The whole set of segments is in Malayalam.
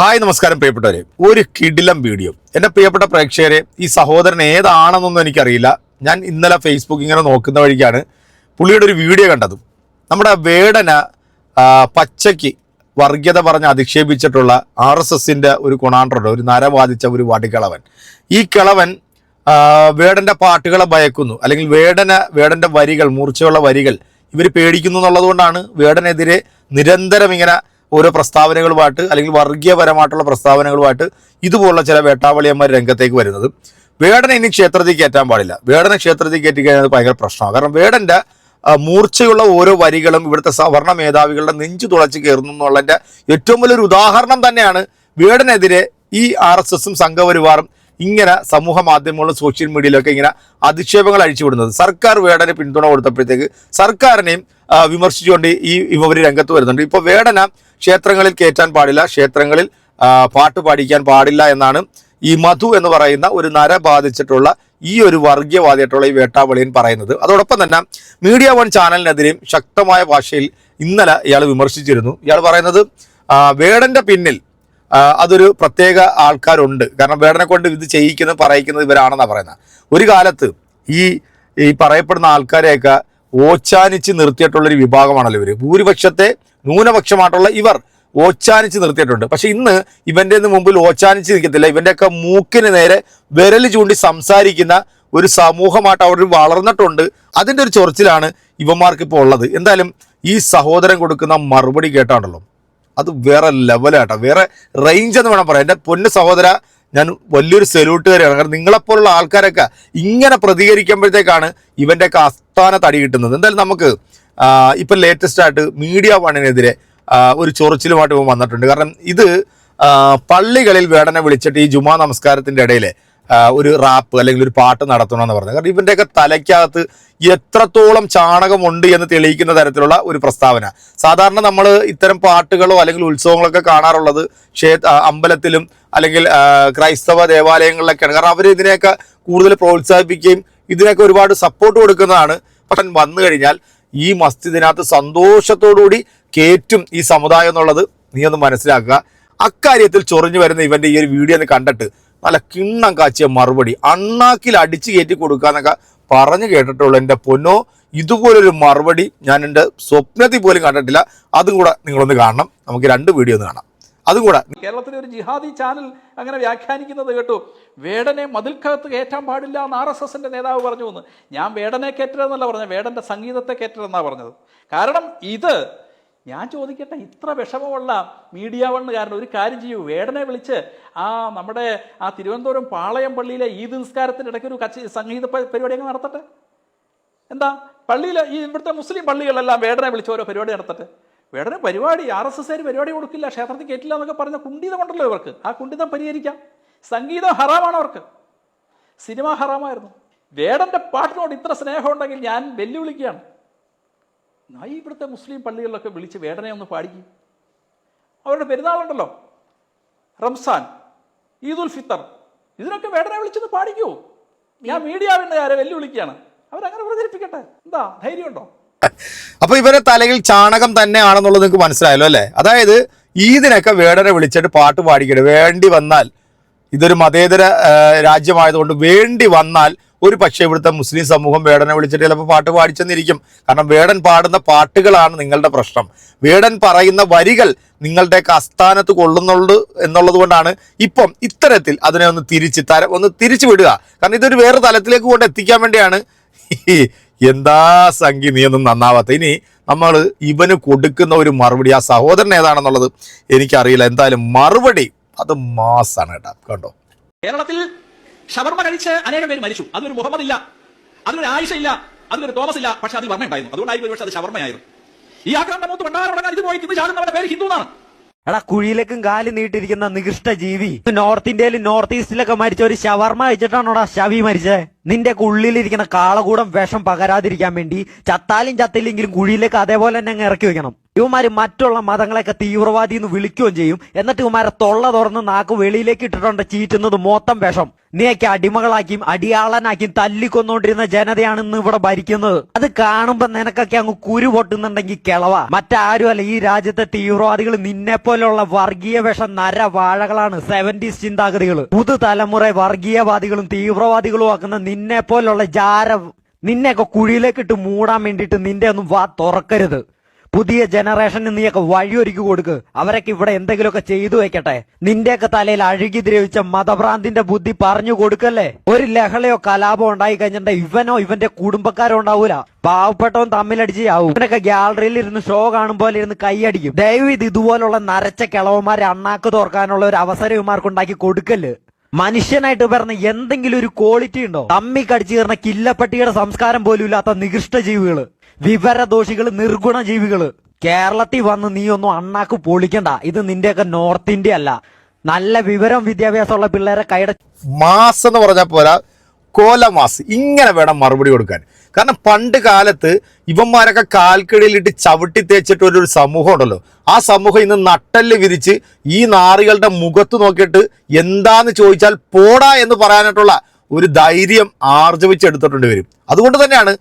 ഹായ് നമസ്കാരം പ്രിയപ്പെട്ടവരെ. ഒരു കിടിലം വീഡിയോ. എന്റെ പ്രിയപ്പെട്ട പ്രേക്ഷകരെ ഈ സഹോദരൻ ഏതാണെന്നൊന്നും എനിക്കറിയില്ല. ഞാൻ ഇന്നലെ ഫേസ്ബുക്ക് ഇങ്ങനെ നോക്കുന്ന വഴിക്കാണ് പുള്ളിയുടെ ഒരു വീഡിയോ കണ്ടത്. നമ്മുടെ വേടന പച്ചയ്ക്ക് വർഗീയത പറഞ്ഞ് അധിക്ഷേപിച്ചിട്ടുള്ള ആർ എസ് എസിന്റെ ഒരു കൊണാണ്ടറുണ്ട്. ഒരു നര ബാധിച്ച ഒരു വടികളവൻ. ഈ കിളവൻ വേടന്റെ പാട്ടുകളെ ഭയക്കുന്നു. അല്ലെങ്കിൽ വേടന വേടന്റെ വരികൾ മൂർച്ചയുള്ള വരികൾ ഇവർ പേടിക്കുന്നു എന്നുള്ളതുകൊണ്ടാണ് വേടനെതിരെ നിരന്തരം ഇങ്ങനെ ഓരോ പ്രസ്താവനകളുമായിട്ട് അല്ലെങ്കിൽ വർഗീയപരമായിട്ടുള്ള പ്രസ്താവനകളുമായിട്ട് ഇതുപോലുള്ള ചില വേട്ടാവളിയന്മാർ രംഗത്തേക്ക് വരുന്നത്. വേടനെ ഇനി ക്ഷേത്രത്തിൽ കയറ്റാൻ പാടില്ല. വേടനെ ക്ഷേത്രത്തിൽ കയറ്റി കഴിഞ്ഞാൽ ഭയങ്കര പ്രശ്നമാണ്. കാരണം വേടന്റെ മൂർച്ചയുള്ള ഓരോ വരികളും ഇവിടുത്തെ സവർണ മേധാവികളുടെ നെഞ്ചു തുളച്ച് കയറുന്നു എന്നുള്ളതിന്റെ ഏറ്റവും വലിയൊരു ഉദാഹരണം തന്നെയാണ് വേടനെതിരെ ഈ ആർ എസ് എസും സംഘപരിവാറും ഇങ്ങനെ സമൂഹ മാധ്യമങ്ങളും സോഷ്യൽ മീഡിയയിലൊക്കെ ഇങ്ങനെ അധിക്ഷേപങ്ങൾ അഴിച്ചുവിടുന്നത്. സർക്കാർ വേടന് പിന്തുണ കൊടുത്തപ്പോഴത്തേക്ക് സർക്കാരിനെയും വിമർശിച്ചുകൊണ്ട് ഈ ഇവർ രംഗത്ത് വരുന്നുണ്ട്. ഇപ്പോൾ വേടന ക്ഷേത്രങ്ങളിൽ കയറ്റാൻ പാടില്ല ക്ഷേത്രങ്ങളിൽ പാട്ട് പാടിക്കാൻ പാടില്ല എന്നാണ് ഈ മധു എന്ന് പറയുന്ന ഒരു നര ബാധിച്ചിട്ടുള്ള ഈ ഒരു വർഗീയവാദിയായിട്ടുള്ള ഈ വേട്ടാവളിയൻ പറയുന്നത്. അതോടൊപ്പം തന്നെ മീഡിയ വൺ ചാനലിനെതിരെയും ശക്തമായ ഭാഷയിൽ ഇന്നലെ ഇയാൾ വിമർശിച്ചിരുന്നു. ഇയാൾ പറയുന്നത് വേടന്റെ പിന്നിൽ അതൊരു പ്രത്യേക ആൾക്കാരുണ്ട്. കാരണം വേടനെ കൊണ്ട് ഇത് ചെയ്യിക്കുന്നത് പറയിക്കുന്നത് ഇവരാണെന്നാണ് പറയുന്നത്. ഒരു കാലത്ത് ഈ ഈ പറയപ്പെടുന്ന ആൾക്കാരെയൊക്കെ ഓച്ചാനിച്ച് നിർത്തിയിട്ടുള്ളൊരു വിഭാഗമാണല്ലോ ഇവർ ഭൂരിപക്ഷത്തെ ന്യൂനപക്ഷമായിട്ടുള്ള ഇവർ ഓച്ചാനിച്ച് നിർത്തിയിട്ടുണ്ട്. പക്ഷെ ഇന്ന് ഇവന്റെ മുമ്പിൽ ഓച്ചാനിച്ച് നിൽക്കത്തില്ല ഇവന്റെയൊക്കെ മൂക്കിന് നേരെ വിരൽ ചൂണ്ടി സംസാരിക്കുന്ന ഒരു സമൂഹമായിട്ട് അവർ വളർന്നിട്ടുണ്ട്. അതിന്റെ ഒരു ചൊറിച്ചിലാണ് ഇവന്മാർക്ക് ഇപ്പോൾ ഉള്ളത്. എന്തായാലും ഈ സഹോദരൻ കൊടുക്കുന്ന മറുപടി കേട്ടാണല്ലോ. അത് വേറെ ലെവലാട്ടോ വേറെ റേഞ്ച് എന്ന് വേണം പറയാം എന്റെ പൊന്ന് സഹോദര ഞാൻ വലിയൊരു സല്യൂട്ട് തരികയാണ്. കാരണം നിങ്ങളെപ്പോലുള്ള ആൾക്കാരൊക്കെ ഇങ്ങനെ പ്രതികരിക്കുമ്പോഴത്തേക്കാണ് ഇവന്റെയൊക്കെ അസ്ഥാന തടി കിട്ടുന്നത്. എന്തായാലും നമുക്ക് ഇപ്പം ലേറ്റസ്റ്റ് ആയിട്ട് മീഡിയ വണ്ണിനെതിരെ ഒരു ചൊറിച്ചിലുമായിട്ട് വന്നിട്ടുണ്ട്. കാരണം ഇത് പള്ളികളിൽ വേടനെ വിളിച്ചിട്ട് ഈ ജുമാ നമസ്കാരത്തിന്റെ ഇടയിലെ ആ, ഒരു റാപ്പ് അല്ലെങ്കിൽ ഒരു പാട്ട് നടത്തണമെന്ന് പറഞ്ഞത്. കാരണം ഇവന്റെയൊക്കെ തലയ്ക്കകത്ത് എത്രത്തോളം ചാണകമുണ്ട് എന്ന് തെളിയിക്കുന്ന തരത്തിലുള്ള ഒരു പ്രസ്താവന. സാധാരണ നമ്മൾ ഇത്തരം പാട്ടുകളോ അല്ലെങ്കിൽ ഉത്സവങ്ങളൊക്കെ കാണാറുള്ളത് ക്ഷേ അമ്പലത്തിലും അല്ലെങ്കിൽ ക്രൈസ്തവ ദേവാലയങ്ങളിലൊക്കെയാണ്. കാരണം അവർ ഇതിനെയൊക്കെ കൂടുതൽ പ്രോത്സാഹിപ്പിക്കുകയും ഇതിനൊക്കെ ഒരുപാട് സപ്പോർട്ട് കൊടുക്കുന്നതാണ്. പക്ഷെ വന്നു കഴിഞ്ഞാൽ ഈ മസ്ജിദിനകത്ത് സന്തോഷത്തോടുകൂടി കേറ്റും ഈ സമുദായം എന്നുള്ളത് നീ ഒന്ന് മനസ്സിലാക്കുക. അക്കാര്യത്തിൽ ചൊറിഞ്ഞു വരുന്ന ഇവന്റെ ഈ ഒരു വീഡിയോ ഒന്ന് കണ്ടിട്ട് നല്ല കിണ്ണം കാച്ചിയ മറുപടി. അണ്ണാക്കിൽ അടിച്ചു കയറ്റി കൊടുക്കാന്നൊക്കെ പറഞ്ഞു കേട്ടിട്ടുള്ളൂ എന്റെ പൊന്നോ. ഇതുപോലൊരു മറുപടി ഞാൻ എന്റെ സ്വപ്നത്തിൽ പോലും കണ്ടിട്ടില്ല. അതും കൂടെ നിങ്ങളൊന്ന് കാണണം. നമുക്ക് രണ്ട് വീഡിയോ ഒന്ന് കാണാം. അതും കൂടെ കേരളത്തിലെ ഒരു ജിഹാദി ചാനൽ അങ്ങനെ വ്യാഖ്യാനിക്കുന്നത് കേട്ടു. വേടനെ മതിൽക്കകത്ത് കയറ്റാൻ പാടില്ല എന്ന് ആർ എസ് എസിന്റെ നേതാവ് പറഞ്ഞു എന്ന്. ഞാൻ വേടനെ കയറ്റരുതെന്നല്ല പറഞ്ഞത് വേടന്റെ സംഗീതത്തെ കയറ്റരുതെന്നാണ് പറഞ്ഞത്. കാരണം ഇത് ഞാൻ ചോദിക്കട്ടെ ഇത്ര വിഷമമുള്ള മീഡിയ കാരണം ഒരു കാര്യം ചെയ്യൂ. വേടനെ വിളിച്ച് ആ നമ്മുടെ ആ തിരുവനന്തപുരം പാളയം പള്ളിയിലെ ഈദ് നിസ്കാരത്തിന്റെ ഇടയ്ക്ക് ഒരു കച്ച സംഗീത പരിപാടി അങ്ങ് നടത്തട്ടെ? എന്താ? പള്ളിയിൽ ഈ ഇവിടുത്തെ മുസ്ലിം പള്ളികളെല്ലാം വേടനെ വിളിച്ച് ഓരോ പരിപാടി നടത്തട്ടെ? വേടനെ പരിപാടി ആർ എസ് എസ് പരിപാടി കൊടുക്കില്ല ക്ഷേത്രത്തിൽ കയറ്റില്ല എന്നൊക്കെ പറഞ്ഞ കുണ്ഠിതമുണ്ടല്ലോ ഇവർക്ക്. ആ കുണ്ഠിതം പരിഹരിക്കാം. സംഗീതം ഹറാമാണ് അവർക്ക്. സിനിമ ഹറാമായിരുന്നു. വേടന്റെ പാട്ടിനോട് ഇത്ര സ്നേഹമുണ്ടെങ്കിൽ ഞാൻ വെല്ലുവിളിക്കുകയാണ്. ഈ ഇവിടുത്തെ മുസ്ലിം പള്ളികളിലൊക്കെ വിളിച്ച് വേദനയെ ഒന്ന് പാടിക്കും. അവരുടെ പെരുന്നാളുണ്ടല്ലോ. റംസാൻ ഈദുൽ ഫിത്തർ ഇതിനൊക്കെ വേദന വിളിച്ചൊന്ന് പാടിക്കൂ. ഞാൻ മീഡിയ ആരെ വെല്ലുവിളിക്കുകയാണ്. അവരങ്ങനെ പ്രചരിപ്പിക്കട്ടെ. എന്താ ധൈര്യമുണ്ടോ? അപ്പൊ ഇവരെ തലയിൽ ചാണകം തന്നെയാണെന്നുള്ളത് നിങ്ങൾക്ക് മനസ്സിലായല്ലോ അല്ലേ? അതായത് ഈദിനൊക്കെ വേടനെ വിളിച്ചിട്ട് പാട്ട് പാടിക്കരുത്. വേണ്ടി വന്നാൽ ഇതൊരു മതേതര രാജ്യമായതുകൊണ്ട് വേണ്ടി വന്നാൽ ഒരു പക്ഷേ ഇവിടുത്തെ മുസ്ലിം സമൂഹം വേടനെ വിളിച്ചിട്ട് ചിലപ്പോൾ പാട്ട് പാടിച്ചെന്നിരിക്കും. കാരണം വേടൻ പാടുന്ന പാട്ടുകളാണ് നിങ്ങളുടെ പ്രശ്നം. വേടൻ പറയുന്ന വരികൾ നിങ്ങളുടെയൊക്കെ അസ്ഥാനത്ത് കൊള്ളുന്നുള്ളു എന്നുള്ളത് കൊണ്ടാണ് ഇപ്പം ഇത്തരത്തിൽ അതിനെ ഒന്ന് തിരിച്ച് തര ഒന്ന് തിരിച്ചു വിടുക. കാരണം ഇതൊരു വേറെ തലത്തിലേക്ക് കൊണ്ട് എത്തിക്കാൻ വേണ്ടിയാണ് എന്താ സംഖ്യ ഒന്നും നന്നാവാത്ത. ഇനി നമ്മൾ ഇവന് കൊടുക്കുന്ന ഒരു മറുപടി ആ സഹോദരൻ ഏതാണെന്നുള്ളത് എനിക്കറിയില്ല. എന്തായാലും മറുപടി അത് മാസാണ് കേട്ടോ. കണ്ടോ? കേരളത്തിൽ ഷവർമ കഴിച്ച് അനേകം പേര് മരിച്ചു. അതിലൊരു മുഹമ്മദ് ഇല്ല അതിലൊരു ആയിഷ ഇല്ല അതിലൊരു തോമസ് ഇല്ല പക്ഷെ അതിൽ വർമ്മ ഉണ്ടായിരുന്നു അതുകൊണ്ടായിരിക്കും പക്ഷെ അത് ഷവർമ്മയായിരുന്നു ഈ ആക്രമണ മൂത്ത് ഭണ്ഡാരം ഇത് പോയി ഇത് ചാടുന്നവരുടെ പേര് ഹിന്ദു എന്നാണ്. എടാ കുഴിയിലേക്കും കാൽ നീട്ടിരിക്കുന്ന നികൃഷ്ട ജീവി. നോർത്ത് ഇന്ത്യയിലും നോർത്ത് ഈസ്റ്റിലൊക്കെ മരിച്ച ഒരു ഷവർമ കഴിച്ചിട്ടാണോടാ ഷവി മരിച്ചേ നിന്റെ ഉള്ളിലിരിക്കുന്ന കാളകൂടം വേഷം പകരാതിരിക്കാൻ വേണ്ടി ചത്താലും ചത്തില്ലെങ്കിലും കുഴിയിലേക്ക് അതേപോലെ തന്നെ അങ്ങ് ഇറക്കി വെക്കണം. ഇവന്മാര് മറ്റുള്ള മതങ്ങളെയൊക്കെ തീവ്രവാദി എന്ന് വിളിക്കുകയും ചെയ്യും. എന്നിട്ട് ഇവന്മാരെ തൊള്ള തുറന്ന് നാക്ക് വെളിയിലേക്ക് ഇട്ടിട്ടുണ്ട് ചീറ്റുന്നത് മൊത്തം വിഷം. നീയൊക്കെ അടിമകളാക്കിയും അടിയാളനാക്കിയും തല്ലിക്കൊന്നുകൊണ്ടിരുന്ന ജനതയാണ് ഇന്ന് ഇവിടെ ഭരിക്കുന്നത്. അത് കാണുമ്പോ നിനക്കൊക്കെ അങ്ങ് കുരു പൊട്ടുന്നുണ്ടെങ്കിൽ കിളവ. മറ്റാരുമല്ല ഈ രാജ്യത്തെ തീവ്രവാദികൾ നിന്നെ പോലെയുള്ള വർഗീയ വിഷം നരവാഴകളാണ്. സെവന്റീസ് ചിന്താഗതികൾ പുതുതലമുറ വർഗീയവാദികളും തീവ്രവാദികളും ആക്കുന്ന നിന്നെ പോലുള്ള ജാര നിന്നെയൊക്കെ കുഴിയിലേക്ക് ഇട്ട് മൂടാൻ വേണ്ടിയിട്ട് നിന്റെ ഒന്നും വാ തുറക്കരുത്. പുതിയ ജനറേഷന് നീയൊക്കെ വഴിയൊരുക്കി കൊടുക്ക്. അവരൊക്കെ ഇവിടെ എന്തെങ്കിലുമൊക്കെ ചെയ്തു വെക്കട്ടെ. നിന്റെയൊക്കെ തലയിൽ അഴുകി ദ്രവിച്ച മതഭ്രാന്തിന്റെ ബുദ്ധി പറഞ്ഞു കൊടുക്കല്ലേ? ഒരു ലഹളയോ കലാപോ ഉണ്ടായി കഴിഞ്ഞിട്ട് ഇവനോ ഇവന്റെ കുടുംബക്കാരോ ഉണ്ടാവൂല. പാവപ്പെട്ടവൻ തമ്മിലടിച്ച് ആവും. ഇവനൊക്കെ ഗ്യാലറിയിൽ ഇരുന്ന് ഷോ കാണുമ്പോൾ ഇരുന്ന് കൈയടിക്കും. ദയവ് ഇത് ഇതുപോലുള്ള നരച്ച കിളവന്മാരെ അണ്ണാക്ക് തോർക്കാനുള്ള ഒരു അവസരം ഇവന്മാർക്ക് ഉണ്ടാക്കി മനുഷ്യനായിട്ട് പറഞ്ഞ എന്തെങ്കിലും ഒരു ക്വാളിറ്റി ഉണ്ടോ? തമ്മി കടിച്ചു കയറുന്ന കില്ലപ്പട്ടിയുടെ സംസ്കാരം പോലും ഇല്ലാത്ത നികൃഷ്ട ജീവികൾ വിവരദോഷികൾ നിർഗുണ ജീവികൾ. കേരളത്തിൽ വന്ന് നീ ഒന്നും അണ്ണാക്ക് പൊളിക്കണ്ട. ഇത് നിന്റെയൊക്കെ നോർത്ത് ഇന്ത്യ അല്ല. നല്ല വിവരം വിദ്യാഭ്യാസമുള്ള പിള്ളേരെ കൈയുടെ മാസം എന്ന് പറഞ്ഞാൽ പോരാ. കോലമാസ് ഇങ്ങനെ വേണം മറുപടി കൊടുക്കാൻ. കാരണം പണ്ട് കാലത്ത് ഇവന്മാരൊക്കെ കാൽക്കടിയിലിട്ട് ചവിട്ടി തേച്ചിട്ട് ഒരു സമൂഹം ഉണ്ടല്ലോ. ആ സമൂഹം ഇന്ന് നട്ടൽ വിരിച്ച് ഈ നാറികളുടെ മുഖത്ത് നോക്കിയിട്ട് എന്താന്ന് ചോദിച്ചാൽ പോടാ എന്ന് പറയാനായിട്ടുള്ള ഒരു ധൈര്യം ആർജവിച്ചെടുത്തിട്ടുണ്ട് വരും അതുകൊണ്ട് തന്നെയാണ്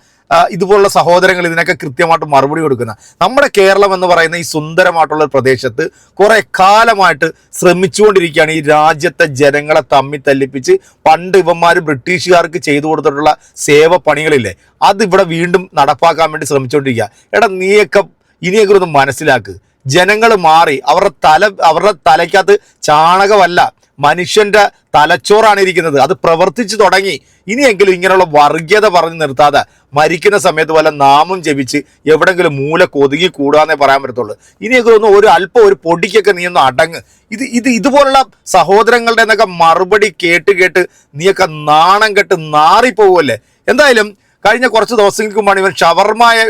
ഇതുപോലുള്ള സഹോദരങ്ങൾ ഇതിനൊക്കെ കൃത്യമായിട്ട് മറുപടി കൊടുക്കുന്ന. നമ്മുടെ കേരളം എന്ന് പറയുന്ന ഈ സുന്ദരമായിട്ടുള്ള പ്രദേശത്ത് കുറെ കാലമായിട്ട് ശ്രമിച്ചുകൊണ്ടിരിക്കുകയാണ് ഈ രാജ്യത്തെ ജനങ്ങളെ തമ്മി തല്ലിപ്പിച്ച് പണ്ട് ഇവന്മാർ ബ്രിട്ടീഷുകാർക്ക് ചെയ്തു കൊടുത്തിട്ടുള്ള സേവ പണികളില്ലേ അത് ഇവിടെ വീണ്ടും നടപ്പാക്കാൻ വേണ്ടി ശ്രമിച്ചുകൊണ്ടിരിക്കുക. എടാ നീയൊക്കെ ഇനിയൊക്കെ ഒന്ന് മനസ്സിലാക്ക്. ജനങ്ങൾ മാറി അവരുടെ തല അവരുടെ തലയ്ക്കകത്ത് ചാണകമല്ല മനുഷ്യന്റെ തലച്ചോറാണ് ഇരിക്കുന്നത്. അത് പ്രവർത്തിച്ചു തുടങ്ങി. ഇനിയെങ്കിലും ഇങ്ങനെയുള്ള വർഗീയത പറഞ്ഞു നിർത്താതെ മരിക്കുന്ന സമയത്ത് വല്ല നാമം ജപിച്ച് എവിടെങ്കിലും മൂല കൊതുകി കൂടാന്നേ പറയാൻ പറ്റത്തുള്ളൂ. ഇനിയൊക്കെ ഒന്ന് ഒരു അല്പം ഒരു പൊടിക്കൊക്കെ നീ ഒന്ന് അടങ്ങ്. ഇത് ഇത് ഇതുപോലുള്ള സഹോദരങ്ങളുടെ എന്നൊക്കെ മറുപടി കേട്ട് കേട്ട് നീയൊക്കെ നാണം കെട്ട് നാറിപ്പോവല്ലേ എന്തായാലും കഴിഞ്ഞ കുറച്ച് ദിവസങ്ങൾക്ക് മുമ്പാണ് ഇവൻ ഷവർമയെ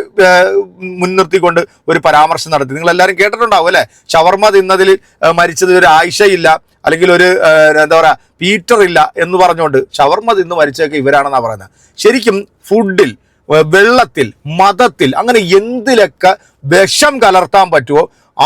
മുൻനിർത്തിക്കൊണ്ട് ഒരു പരാമർശം നടത്തി. നിങ്ങൾ എല്ലാവരും കേട്ടിട്ടുണ്ടാവും അല്ലേ? ഷവർമ തിന്നതിൽ മരിച്ചതിൽ മരിച്ചത് ഒരു ആയിഷയില്ല അല്ലെങ്കിൽ ഒരു എന്താ പറയുക പീറ്റർ ഇല്ല എന്ന് പറഞ്ഞുകൊണ്ട് ഷവർമ തിന്ന് മരിച്ചതൊക്കെ ഇവരാണെന്നാണ് പറയുന്നത്. ശരിക്കും ഫുഡിൽ വെള്ളത്തിൽ മതത്തിൽ അങ്ങനെ എന്തിലൊക്കെ വിഷം കലർത്താൻ പറ്റുമോ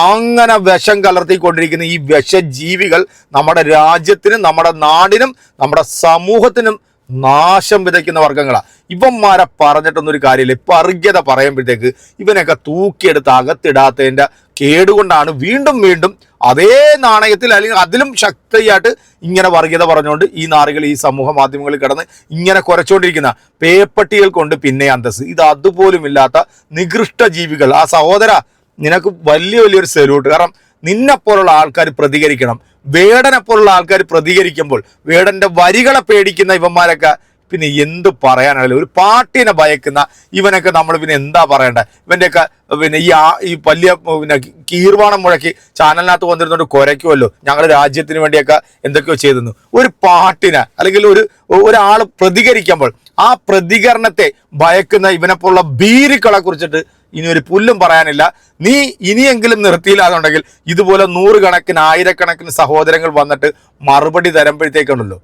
അങ്ങനെ വിഷം കലർത്തിക്കൊണ്ടിരിക്കുന്ന ഈ വിഷജീവികൾ നമ്മുടെ രാജ്യത്തിനും നമ്മുടെ നാടിനും നമ്മുടെ സമൂഹത്തിനും നാശം വിതയ്ക്കുന്ന വർഗങ്ങളാണ് ഇവന്മാരെ പറഞ്ഞിട്ടൊന്നും ഒരു കാര്യമില്ല. ഇപ്പൊ അർഹ്യത പറയുമ്പോഴത്തേക്ക് ഇവനൊക്കെ തൂക്കിയെടുത്ത് അകത്തിടാത്തതിന്റെ കേടുകൊണ്ടാണ് വീണ്ടും വീണ്ടും അതേ നാണയത്തിൽ അല്ലെങ്കിൽ അതിലും ശക്തിയായിട്ട് ഇങ്ങനെ വർഗീയത പറഞ്ഞുകൊണ്ട് ഈ നാറികൾ ഈ സമൂഹ മാധ്യമങ്ങളിൽ കിടന്ന് ഇങ്ങനെ കുരച്ചുകൊണ്ടിരിക്കുന്ന പേപ്പട്ടികൾ കൊണ്ട് പിന്നെ അന്തസ് ഇത് അതുപോലും ഇല്ലാത്ത നികൃഷ്ട ജീവികൾ. ആ സഹോദര നിനക്ക് വലിയ വലിയൊരു സെല്യൂട്ട് കാരണം നിന്നെപ്പോലുള്ള ആൾക്കാർ പ്രതികരിക്കണം. വേടനെ പോലുള്ള ആൾക്കാർ പ്രതികരിക്കുമ്പോൾ വേടന്റെ വരികളെ പേടിക്കുന്ന ഇവന്മാരൊക്കെ പിന്നെ എന്ത് പറയാനാണല്ലോ ഒരു പാട്ടിനെ ഭയക്കുന്ന ഇവനൊക്കെ നമ്മൾ പിന്നെ എന്താ പറയണ്ടേ? ഇവന്റെയൊക്കെ പിന്നെ ഈ ആ ഈ വലിയ പിന്നെ കീർവാണം മുഴക്കി ചാനലിനകത്ത് വന്നിരുന്നോണ്ട് കുരയ്ക്കുമല്ലോ ഞങ്ങൾ രാജ്യത്തിന് വേണ്ടിയൊക്കെ എന്തൊക്കെയോ ചെയ്തിരുന്നു. ഒരു പാട്ടിനെ അല്ലെങ്കിൽ ഒരു ഒരാൾ പ്രതികരിക്കുമ്പോൾ ആ പ്രതികരണത്തെ ഭയക്കുന്ന ഇവനെപ്പോലുള്ള ഭീരുക്കളെ കുറിച്ചിട്ട് ഇനി ഒരു പുല്ലും പറയാനില്ല. നീ ഇനിയെങ്കിലും നിർത്തിയില്ലാന്നുണ്ടെങ്കിൽ ഇതുപോലെ നൂറുകണക്കിന് ആയിരക്കണക്കിന് സഹോദരങ്ങൾ വന്നിട്ട് മറുപടി തരുമ്പോഴത്തേക്കുണ്ടല്ലോ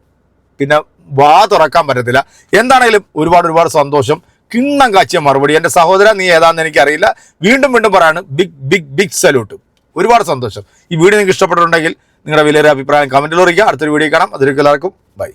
പിന്നെ വാ തുറക്കാൻ പറ്റത്തില്ല. എന്താണെങ്കിലും ഒരുപാട് ഒരുപാട് സന്തോഷം. കിണ്ണം കാച്ചിയ മറുപടി. എന്റെ സഹോദരൻ നീ ഏതാണെന്ന് എനിക്കറിയില്ല. വീണ്ടും വീണ്ടും പറയാണ് ബിഗ് ബിഗ് ബിഗ് സല്യൂട്ട്. ഒരുപാട് സന്തോഷം. ഈ വീഡിയോ നിങ്ങൾക്ക് ഇഷ്ടപ്പെട്ടിട്ടുണ്ടെങ്കിൽ നിങ്ങളുടെ വലിയൊരു അഭിപ്രായം കമന്റിൽ അറിയിക്കുക. അടുത്തൊരു വീഡിയോ കാണാം. അതിലേക്ക് എല്ലാവർക്കും ബൈ.